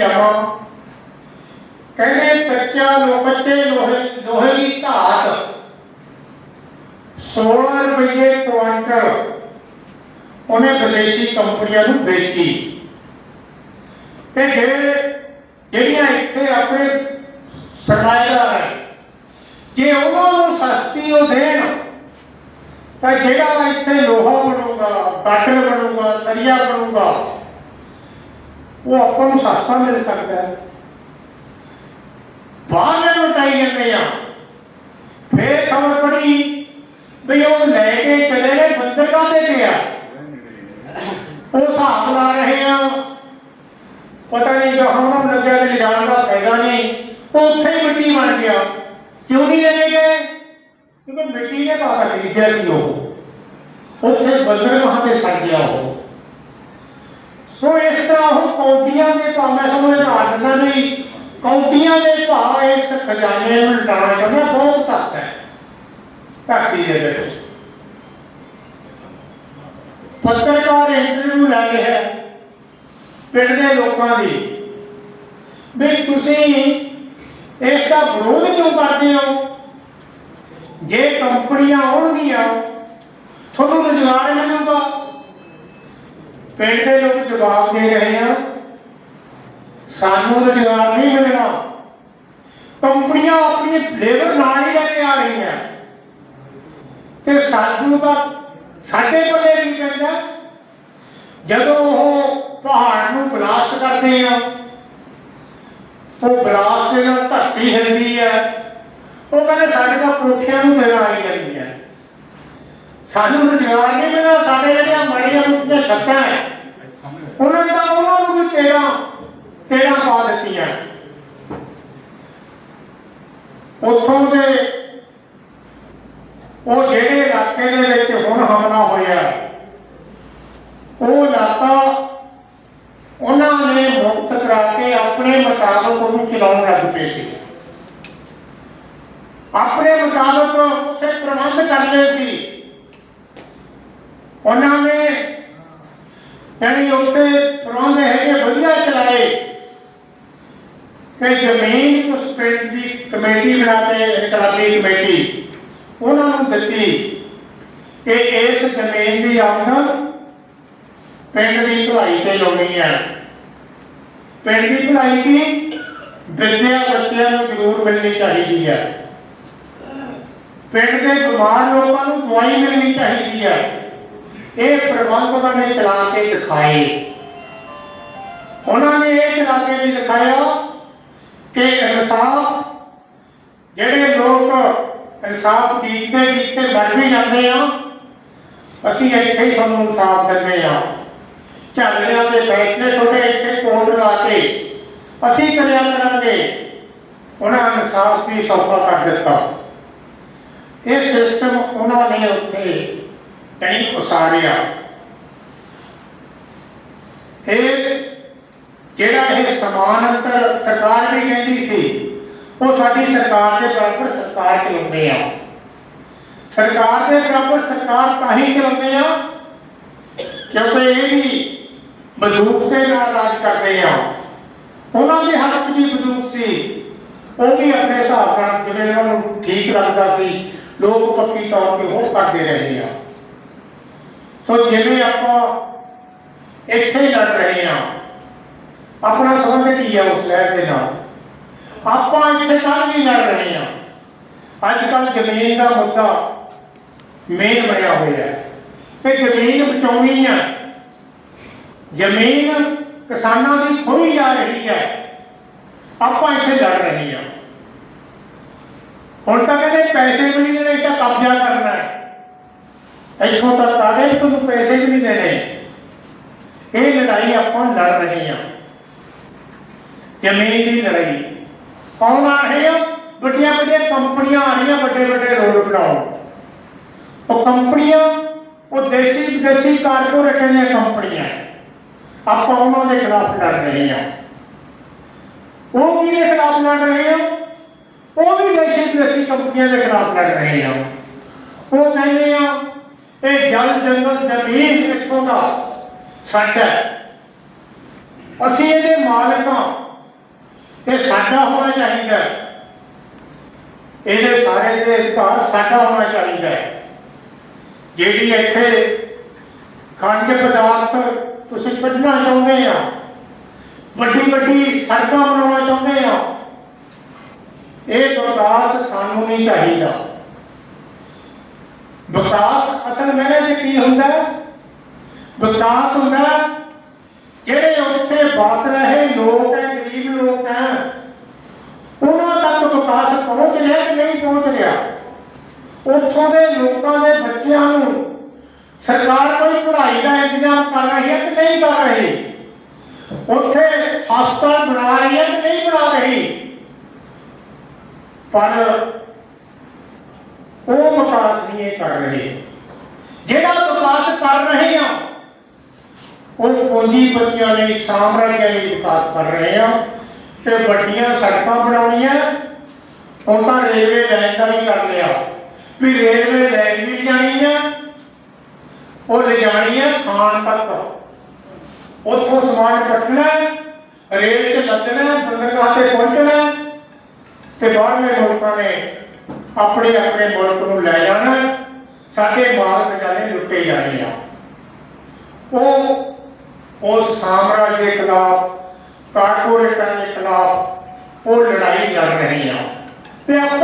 ਜਮਾ ਕਹਿੰਦੇ ਕੱਚਾ ਲੋ ਕੱਚੇ ਲੋਹੇ ਲੋਹੇ ਦੀ ਧਾਤ। 16 ਰੁਪਏ ਕੁਆਂਟਲ ਉਹਨੇ ਵਿਦੇਸ਼ੀ ਕੰਪਨੀਆਂ ਨੂੰ ਵੇਚੀ। ਤੇ ਜਿਹੜੇ ਜਿਹੜੀਆਂ ਇੱਥੇ ਆਪਣੇ ਸਰਮਾਏਦਾਰ ਹੈ ਜੇ ਉਹਨਾਂ ਨੂੰ ਸਸਤੀ ਉਹ ਦੇਣ, ਤਾਂ ਜਿਹੜਾ ਇੱਥੇ ਲੋਹਾ ਬਣੂਗਾ, ਗਾਡਰ ਬਣੂਗਾ, ਸਰੀਆ ਬਣੂਗਾ ਉਹ ਆਪਾਂ ਨੂੰ ਸਸਤਾ ਮਿਲ ਸਕਦਾ ਹੈ। ਬਾਹਰ ਨੂੰ ਲੁਟਾਈ ਜਾਂਦੇ ਆ। ਫੇਰ ਖਬਰ ਪੜੀ ਵੀ ਉਹ ਲੈ ਕੇ ਚਲੇ ਗਏ ਬੰਦਰਗਾਹ ਤੇ ਗਿਆ ਉਹ ਹਿਸਾਬ ਲਾ ਰਹੇ ਆ। ਪਤਾ ਨਹੀਂ ਜੋ ਉਹਨਾਂ ਨੂੰ ਲੱਗਿਆ ਵੀ ਜਾਣ ਦਾ ਫਾਇਦਾ ਨਹੀਂ। ਉਹ ਉੱਥੇ ਹੀ ਮਿੱਟੀ ਬਣ ਗਿਆ। ਕਿਉਂ ਨਹੀਂ ਲੈ ਗਏ? ਕਿਉਂਕਿ ਮਿੱਟੀ ਨੇ ਬਾਹਰ ਖਰੀਦਿਆ ਸੀ ਉਹ। ਉੱਥੇ ਬੰਦਰਗਾਹ ਤੇ ਸੜ ਗਿਆ ਉਹ। ਸੋ ਇਸ ਤਰ੍ਹਾਂ ਉਹ ਕੌਂਟੀਆਂ ਦੇ ਭਾਅ ਮੈਂ ਤੁਹਾਨੂੰ ਇਹ ਦਿੰਦਾ ਨਹੀਂ ਕੌਂਟੀਆਂ ਦੇ ਭਾਅ ਇਸ ਖਜ਼ਾਨੇ ਨੂੰ ਲਟਾਉਣਾ ਚਾਹੁੰਦਾ ਬਹੁਤ ਤੱਤ ਹੈ, ਧਰਤੀ ਦੇ ਵਿੱਚ। ਪੱਤਰਕਾਰ ਇੰਟਰਵਿਊ ਲੈ ਰਿਹਾ ਪਿੰਡ ਦੇ ਲੋਕਾਂ ਦੀ, ਵੀ ਤੁਸੀਂ ਇਸ ਦਾ ਵਿਰੋਧ ਕਿਉਂ ਕਰਦੇ ਹੋ? ਜੇ ਕੰਪਨੀਆਂ ਆਉਣਗੀਆਂ, ਤੁਹਾਨੂੰ ਰੁਜ਼ਗਾਰ ਮਿਲੂਗਾ। ਪਿੰਡ ਦੇ ਲੋਕ ਜਵਾਬ ਦੇ ਰਹੇ ਆ, ਸਾਨੂੰ ਰੁਜ਼ਗਾਰ ਨਹੀਂ ਮਿਲਣਾ। ਕੰਪਨੀਆਂ ਆਪਣੀ ਲੇਬਰ ਨਾਲ ਹੀ ਲੈ ਕੇ ਆ ਰਹੀਆਂ। ਤੇ ਸਾਨੂੰ ਤਾਂ ਸਾਡੇ ਕੋਲੇ ਨਹੀਂ ਪੈਂਦਾ। ਜਦੋਂ ਉਹ ਪਹਾੜ ਨੂੰ ਬਲਾਸਟ ਕਰਦੇ ਆ, ਉਹ ਬਲਾਸਟ ਦੇ ਨਾਲ ਧਰਤੀ ਹਿਲਦੀ ਹੈ ਉਹ ਕਹਿੰਦੇ ਸਾਡੇ ਤਾਂ ਕੋਠਿਆਂ ਨੂੰ ਫੇਰ ਆਈ ਜਾਂਦੀ ਹੈ ਸਾਨੂੰ ਰੁਜ਼ਗਾਰ ਨਹੀਂ ਮਿਲਣਾ, ਸਾਡੇ ਜਿਹੜੀਆਂ ਮੜੀਆਂ ਮੁੱਕੀਆਂ ਛੱਤਾਂ ਹੈ ਉਹਨਾਂ ਨੇ ਤਾਂ ਉਹਨਾਂ ਨੂੰ ਵੀ ਤੇੜਾ ਤੇੜਾ ਪਾ ਦਿੱਤੀਆਂ ਉੱਥੋਂ ਦੇ ਉਹ ਜਿਹੜੇ ਇਲਾਕੇ ਦੇ ਵਿੱਚ ਹੁਣ ਹਮਲਾ ਹੋਇਆ ਉਹ ਇਲਾਕਾ ਉਹਨਾਂ ਨੇ ਮੁਕਤ ਕਰਾ ਕੇ ਆਪਣੇ ਮੁਤਾਬਕ ਉਹਨੂੰ ਚਲਾਉਣ ਲੱਗ ਪਏ ਸੀ। ਆਪਣੇ ਮੁਤਾਬਕ ਉੱਥੇ ਪ੍ਰਬੰਧ ਕਰਦੇ ਸੀ। ਉਹਨਾਂ ਨੇ ਯਾਨੀ ਉੱਥੇ ਪ੍ਰਬੰਧ ਹੈਗੇ, ਵਧੀਆ ਚਲਾਏ। ਕਿ ਜ਼ਮੀਨ ਉਸ ਪਿੰਡ ਦੀ ਕਮੇਟੀ ਬਣਾ ਕੇ ਇਨਕਲਾਬੀ ਕਮੇਟੀ, ਉਹਨਾਂ ਨੂੰ ਦਿੱਤੀ ਕਿ ਇਸ ਜ਼ਮੀਨ ਦੀ ਆਮਦਨ ਪਿੰਡ ਦੀ ਭਲਾਈ ਤੇ ਲਾਉਣੀ ਹੈ। ਪਿੰਡ ਦੀ ਭਲਾਈ ਦੀ ਵਿਦਿਆ ਬੱਚਿਆਂ ਨੂੰ ਜ਼ਰੂਰ ਮਿਲਣੀ ਚਾਹੀਦੀ ਹੈ। ਪਿੰਡ ਦੇ ਬਿਮਾਰ ਲੋਕਾਂ ਨੂੰ ਦਵਾਈ ਮਿਲਣੀ ਚਾਹੀਦੀ ਹੈ। ਇਹ ਪ੍ਰਬੰਧ ਉਹਨਾਂ ਨੇ ਚਲਾ ਕੇ ਦਿਖਾਏ। ਉਹਨਾਂ ਨੇ ਇਹ ਚਲਾ ਕੇ ਵੀ ਦਿਖਾਇਆ ਕਿ ਇਨਸਾਫ, ਜਿਹੜੇ ਲੋਕ ਇਨਸਾਫ ਦੀਤੇ ਦੀਤੇ ਮਰ ਵੀ ਜਾਂਦੇ ਆ, ਅਸੀਂ ਇੱਥੇ ਹੀ ਤੁਹਾਨੂੰ ਇਨਸਾਫ ਦਿੰਦੇ ਆ। ਝਗੜਿਆਂ ਦੇ ਫੈਸਲੇ ਤੁਹਾਡੇ ਇੱਥੇ ਕੋਰਟ ਲਾ ਕੇ ਅਸੀਂ ਕਰਿਆ ਕਰਾਂਗੇ। ਉਹਨਾਂ ਇਨਸਾਫ ਵੀ ਸੌਖਾ ਕਰ ਦਿੱਤਾ। ਇਹ ਸਿਸਟਮ ਉਹਨਾਂ ਨੇ ਉੱਥੇ ਕਈ ਉਸਾਰਿਆ। ਇਹ ਜਿਹੜਾ ਇਹ ਸਮਾਨ ਅੰਤਰ ਸਰਕਾਰ ਵੀ ਕਹਿੰਦੀ ਸੀ, ਉਹ ਸਾਡੀ ਸਰਕਾਰ ਦੇ ਬਰਾਬਰ ਸਰਕਾਰ ਚਲਾਉਂਦੇ ਆ। ਸਰਕਾਰ ਦੇ ਬਰਾਬਰ ਸਰਕਾਰ ਤਾਂ ਹੀ ਚਲਾਉਂਦੇ ਆ, ਕਿਉਂਕਿ ਇਹ ਵੀ ਬੰਦੂਕ ਦੇ ਨਾਲ ਰਾਜ ਕਰਦੇ ਆ। ਉਹਨਾਂ ਦੇ ਹੱਥ 'ਚ ਵੀ ਬੰਦੂਕ ਸੀ। ਉਹ ਵੀ ਆਪਣੇ ਹਿਸਾਬ ਨਾਲ ਜਿਵੇਂ ਉਹਨਾਂ ਨੂੰ ਠੀਕ ਲੱਗਦਾ ਸੀ, ਲੋਕ ਪੱਕੀ ਤੌਰ ਤੇ ਉਹ ਕਰਦੇ ਰਹੇ ਆ। ਸੋ ਜਿਵੇਂ ਆਪਾਂ ਇੱਥੇ ਹੀ ਲੜ ਰਹੇ ਹਾਂ, ਆਪਣਾ ਸੰਬੰਧ ਕੀ ਹੈ ਉਸ ਲਹਿਰ ਦੇ ਨਾਲ? ਆਪਾਂ ਇੱਥੇ ਕੱਲ ਵੀ ਲੜ ਰਹੇ ਹਾਂ। ਅੱਜ ਕੱਲ ਜ਼ਮੀਨ ਦਾ ਮੁੱਦਾ ਮੇਨ ਬਣਿਆ ਹੋਇਆ ਹੈ। ਕਿ ਜ਼ਮੀਨ ਬਚਾਉਣੀ ਹੈ। ਜ਼ਮੀਨ ਕਿਸਾਨਾਂ ਦੀ ਖੋਈ ਜਾ ਰਹੀ ਹੈ। ਆਪਾਂ ਇੱਥੇ ਲੜ ਰਹੇ ਹਾਂ। ਹੁਣ ਤਾਂ ਕਹਿੰਦੇ ਪੈਸੇ ਵੀ ਨਹੀਂ ਜਿਹੜੇ ਤਾਂ ਕਬਜ਼ਾ ਕਰਨਾ ਇੱਥੋਂ ਤੱਕ ਆ ਗਏ ਤੁਹਾਨੂੰ ਪੈਸੇ ਵੀ ਨਹੀਂ ਦੇਣੇ। ਇਹ ਲੜਾਈ ਆਪਾਂ ਲੜ ਰਹੇ ਹਾਂ। ਜ਼ਮੀਨ ਦੀ ਲੜਾਈ। ਕੌਣ ਆ ਰਹੇ ਆ? ਵੱਡੀਆਂ ਵੱਡੀਆਂ ਕੰਪਨੀਆਂ ਆ ਰਹੀਆਂ, ਵੱਡੇ ਵੱਡੇ ਰੋਡ ਬਣਾਉਣ। ਉਹ ਕੰਪਨੀਆਂ, ਉਹ ਦੇਸੀ ਵਿਦੇਸ਼ੀ ਕਾਰਪੋਰੇਟਾਂ ਦੀਆਂ ਕੰਪਨੀਆਂ। ਆਪਾਂ ਉਹਨਾਂ ਦੇ ਖਿਲਾਫ ਲੜ ਰਹੇ ਹਾਂ। ਉਹ ਕਿਹਦੇ ਖਿਲਾਫ ਲੜ ਰਹੇ ਆ? ਉਹ ਵੀ ਦੇਸੀ ਵਿਦੇਸ਼ੀ ਕੰਪਨੀਆਂ ਦੇ ਖਿਲਾਫ ਲੜ ਰਹੇ ਆ। ਉਹ ਕਹਿੰਦੇ ਆ ਇਹ ਜਲ ਜੰਗਲ ਜ਼ਮੀਨ ਇੱਥੋਂ ਦਾ ਸਾਡਾ ਅਸੀਂ ਇਹਦੇ ਮਾਲਕ ਹਾਂ। ਇਹ ਸਾਡਾ ਹੋਣਾ ਚਾਹੀਦਾ ਇਹਦੇ ਸਾਰੇ ਦੇ ਅਧਿਕਾਰ ਸਾਡਾ ਹੋਣਾ ਚਾਹੀਦਾ ਜਿਹੜੀ ਇੱਥੇ ਖਣਿਜ ਪਦਾਰਥ ਤੁਸੀਂ ਕੱਢਣਾ ਚਾਹੁੰਦੇ ਆ, ਵੱਡੀ ਵੱਡੀ ਸੜਕਾਂ ਬਣਾਉਣਾ ਚਾਹੁੰਦੇ ਆ, ਇਹ ਵਿਕਾਸ ਸਾਨੂੰ ਨਹੀਂ ਚਾਹੀਦਾ। ਵਿਕਾਸ ਅਸਲ ਮੈਨੇ ਚ ਕੀ ਹੁੰਦਾ ਵਿਕਾਸ ਹੁੰਦਾ ਜਿਹੜੇ ਉੱਥੇ ਵਸ ਰਹੇ ਲੋਕ ਹੈ, ਗਰੀਬ ਲੋਕ ਹੈ, ਉਹਨਾਂ ਤੱਕ ਵਿਕਾਸ ਪਹੁੰਚ ਰਿਹਾ ਕਿ ਨਹੀਂ ਪਹੁੰਚ ਰਿਹਾ? ਉੱਥੋਂ ਦੇ ਲੋਕਾਂ ਦੇ ਬੱਚਿਆਂ ਨੂੰ ਸਰਕਾਰ ਕੋਈ ਪੜ੍ਹਾਈ ਦਾ ਇੰਤਜ਼ਾਮ ਕਰ ਰਹੀ ਹੈ ਕਿ ਨਹੀਂ ਕਰ ਰਹੀ? ਉੱਥੇ ਹਸਪਤਾਲ ਬਣਾ ਰਹੀ ਹੈ ਕਿ ਨਹੀਂ ਬਣਾ ਰਹੀ? ਪਰ ਵਿਕਾਸ ਨਹੀਂ ਇਹ ਕਰ ਰਹੇ। ਜਿਹੜਾ ਵਿਕਾਸ ਕਰ ਰਹੇ ਆ, ਉਹ ਪੂੰਜੀਪਤੀਆਂ ਲਈ, ਸਾਮਰਾਜਿਆਂ ਲਈ ਵਿਕਾਸ ਕਰ ਰਹੇ ਆ। ਤੇ ਵੱਡੀਆਂ ਸੜਕਾਂ ਬਣਾਉਣੀਆਂ, ਹੁਣ ਤਾਂ ਰੇਲਵੇ ਲਾਈਨ ਦਾ ਵੀ ਕਰ ਲਿਆ। ਵੀ ਰੇਲਵੇ ਲਾਈਨ ਵੀ ਜਾਣੀ ਆ, ਉਹ ਲਿਜਾਣੀ ਆ ਖਾਣ ਤੱਕ। ਉੱਥੋਂ ਸਮਾਨ ਕੱਟਣਾ, ਰੇਲ 'ਚ ਲੱਦਣਾ, ਬੰਦਰਗਾਹ ਤੇ ਪਹੁੰਚਣਾ, ਤੇ ਬਾਹਰਲੇ ਲੋਕਾਂ ਨੇ ਆਪਣੇ ਆਪਣੇ ਮੁਲਕ ਨੂੰ ਲੈ ਜਾਣਾ, ਸਾਡੇ ਮਾਲ ਖਜ਼ਾਨੇ ਲੁੱਟੇ ਜਾਣੇ ਆ। ਉਹ ਉਸ ਸਾਮਰਾਜ ਦੇ ਖਿਲਾਫ, ਕਾਰਪੋਰੇਟਾਂ ਦੇ ਖਿਲਾਫ ਉਹ ਲੜਾਈ ਲੜ ਰਹੇ ਆ। ਤੇ ਆਪਾਂ